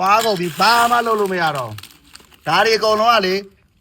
ဝါကုန်ပြီဘာမှလုပ်လို့မရတော့ဒါတွေအကုန်လုံးကလေ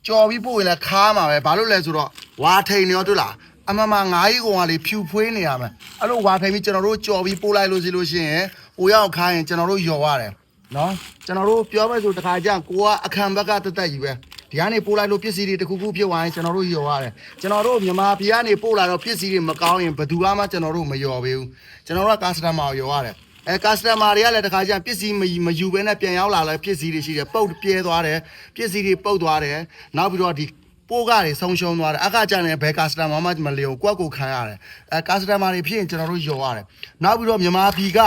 ကြော်ပြီးပို့ရင်လည်းခါမှာပဲဘာလို့လဲဆိုတော့ဝါထိန်နေရောတွေ့လားအမမငါးကြီးကောင်ကလေဖြူဖွေးနေရမယ်အဲ့လိုဝါထိန်ပြီးကျွန်တော်တို့ကြော်ပြီးပို့လိုက်လို့စီလို့ရှိရင်ဟိုရောက်ခါရင်ကျွန်တော်တို့ယော်ရတယ်နော်ကျွန်တော်တို့ပြောမယ်ဆိုတခါကျရင်ကိုကအခမ်းဘက်ကတက်တက်ကြီးပဲဒီကနေပို့လိုက်လို့ပစ္စည်းတွေတစ်ခုခုဖြစ်သွားရင်ကျွန်တော်တို့ယော်ရတယ်ကျွန်တော်တို့မြန်မာပြည်ကနေပို့လာတော့ပစ္စည်းတွေမကောင်းရင်ဘယ်သူမှကျွန်တော်တို့မယော်ပေးဘူးကျွန်တော်တို့ကကာစတမာကိုယော်ရတယ် အဲ customer တွေကလည်းတခါကျရင်ပစ္စည်းမမယူဘဲနဲ့ပြန်ရောက်လာလဲပစ္စည်းတွေရှိတယ်ပုတ်ပြဲသွားတယ်ပစ္စည်းတွေပုတ်သွားတယ်နောက်ပြီးတော့ဒီပိုးကတွေဆုံးရှုံးသွားတယ်အခါကျရင်ဘယ် customer မှမလျော်ကိုယ့်ကိုယ်ခံရတယ်အဲ customer တွေဖြစ်ရင်ကျွန်တော်တို့ယော်ရတယ်နောက်ပြီးတော့မြန်မာပြည်က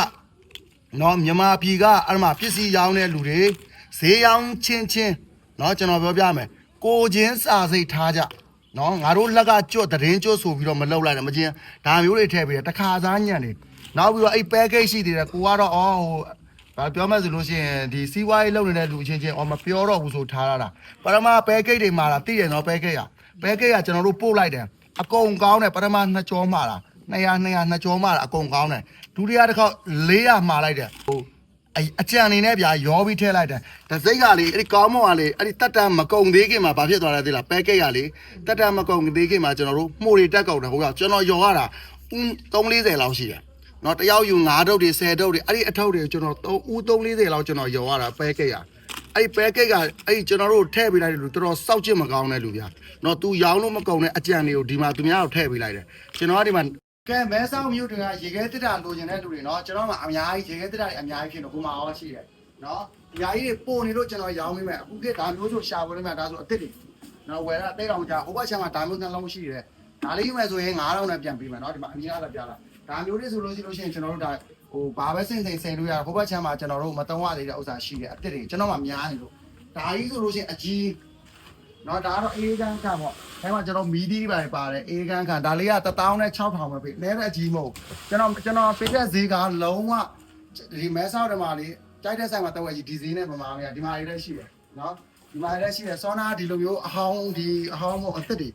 နော်မြန်မာပြည်ကအဲ့မှာပစ္စည်းရောင်းတဲ့လူတွေဈေးရောင်းချင်းချင်းနော်ကျွန်တော်ပြောပြမယ်ကိုချင်းစာစိတ်ထားကြ နော်ငါတို့လက်ကကြွတ်တရင်ကြွတ်ဆိုပြီးတော့မလောက်လိုက်တယ်မချင်းဒါမျိုးတွေထည့်ပြီးတယ်တခါစားညံ့နေနောက်ပြီးတော့အဲ့ package ရှိသေးတယ်ကိုကတော့အော်ဟိုဘာပြောမှဆိုလို့ရှိရင်ဒီစီးပွားရေးလုပ်နေတဲ့လူအချင်းချင်းအော်မပြောတော့ဘူးဆိုထားရတာပထမ package တွေမှာလားသိတယ်နော် package อ่ะ package ကကျွန်တော်တို့ပို့လိုက်တယ်အကုန်ကောင်းတယ်ပထမနှစ်ကြောမှာလား200 200နှစ်ကြောမှာလားအကုန်ကောင်းတယ်ဒုတိယတစ်ခေါက်400မှာလိုက်တယ်ဟို အအကြံနေနဲ့ဗျာရောပြီးထည့်လိုက်တယ်ဒါစိတ်ကလေအဲ့ဒီကောင်းမောင်ကလေအဲ့ဒီတက်တန်မကုံသေးခင်မှာဘာဖြစ်သွားလဲသိလား package ကလေတက်တန်မကုံသေးခင်မှာကျွန်တော်တို့မှုတွေတက်ကောက်တယ်ဟိုကကျွန်တော်ယော်ရတာဦး340လောက်ရှိတယ်နော်တယောက်ယူ9ထုတ်တွေ10ထုတ်တွေအဲ့ဒီအထုတ်တွေကျွန်တော်3ဦး340လောက်ကျွန်တော်ယော်ရတာပဲကိတ်ရအဲ့ဒီပဲကိတ်ကအဲ့ဒီကျွန်တော်တို့ထည့်ပေးလိုက်တယ်လူတော်တော်စောက်ချစ်မကောင်းတဲ့လူဗျာနော် तू ရောင်းလို့မကုန်တဲ့အကြံတွေကိုဒီမှာသူများကိုထည့်ပေးလိုက်တယ်ကျွန်တော်ကဒီမှာ ကဲမဲဆောက်မြို့တွေကရေခဲတစ်တာလိုချင်တဲ့လူတွေနော်ကျွန်တော်မှအများကြီးရေခဲတစ်တာတွေအများကြီးဖြစ်တော့ကိုမအောင်ရှိတယ်နော်ဒီဟာကြီးတွေပို့နေလို့ကျွန်တော်ရောင်းမိမယ်အခုခေတ်ဒါမျိုးဆိုရှာဖို့လည်းမဒါဆိုအစ်စ်တွေနော်ဝယ်ရတဲ့တောင်ကြာဟိုဘက်ချမ်းမှာဒါမျိုးနှလုံးရှိတယ်ဒါလေးယူမယ်ဆိုရင်9000နဲ့ပြန်ပေးမယ်နော်ဒီမှာအမြင်အားလည်းပြလာဒါမျိုးတွေဆိုလို့ရှိလို့ရှိရင်ကျွန်တော်တို့ဒါဟိုဘာပဲစင်စိန်စိန်လို့ရဟိုဘက်ချမ်းမှာကျွန်တော်တို့မတုံးရသေးတဲ့ဥစ္စာရှိတယ်အစ်စ်တွေကျွန်တော်မှများနေလို့ဒါကြီးဆိုလို့ရှိရင်အကြီး နော်ဒါကတော့အေးကန်းခံပေါ့အဲမှာကျွန်တော်မီဒီပါပါတယ်အေးကန်းခံဒါလေးက1000နဲ့6000ပဲပေးလဲတဲ့အကြီးမဟုတ်ကျွန်တော်ကျွန်တော်ပေးတဲ့ဈေးကလုံးဝဒီမဲဆောက်တမာလေးတိုက်တဲ့ဆိုင်မှာတော့ဒီဈေးနဲ့ပမာမယ်ဒီမှာလေးလည်းရှိတယ်နော်ဒီမှာလည်းရှိတယ်စောနာဒီလိုမျိုးအဟောင်းဒီအဟောင်းမို့အစ်စ်တွေ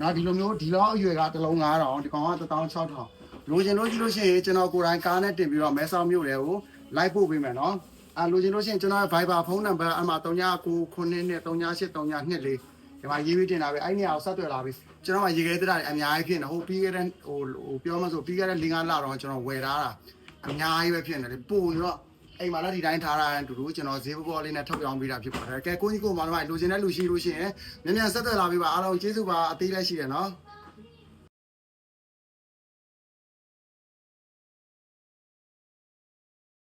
နော်ဒီလိုမျိုးဒီလောက်အရွယ်ကတစ်လုံး9000ဒီကောင်က16000လိုချင်လို့ကြည့်လို့ရှိရင်ကျွန်တော်ကိုယ်တိုင်ကားနဲ့တင်ပြီးတော့မဲဆောက်မြို့တွေကိုလိုက်ပို့ပေးမယ်နော် အဲလိုချင်လို့ရှိရင်ကျွန်တော်ရဲ့ Viber ဖုန်းနံပါတ်အမှ3993နဲ့398324ဒီမှာရေးပြီးတင်တာပဲအဲ့နေရာကိုဆက်သွယ်လာပြီကျွန်တော်ကရေခဲတရတွေအများကြီးဖြစ်နေဟိုပြီးခဲ့တဲ့ဟိုဟိုပြောမှဆိုပြီးခဲ့တဲ့၄၅လတော့ကျွန်တော်ဝယ်ထားတာအများကြီးပဲဖြစ်နေတယ်ပို့တော့အိမ်မှာလည်းဒီတိုင်းထားတာတူတူကျွန်တော်ဈေးပေါ်ပေါ်လေးနဲ့ထုတ်ရောင်းပေးတာဖြစ်ပါတယ်ကဲကိုကြီးကိုမောင်တို့ကလိုချင်တဲ့လူရှိလို့ရှိရင်မြန်မြန်ဆက်သွယ်လာပြီပါအားလုံးကျေးဇူးပါအသေးလည်းရှိတယ်နော်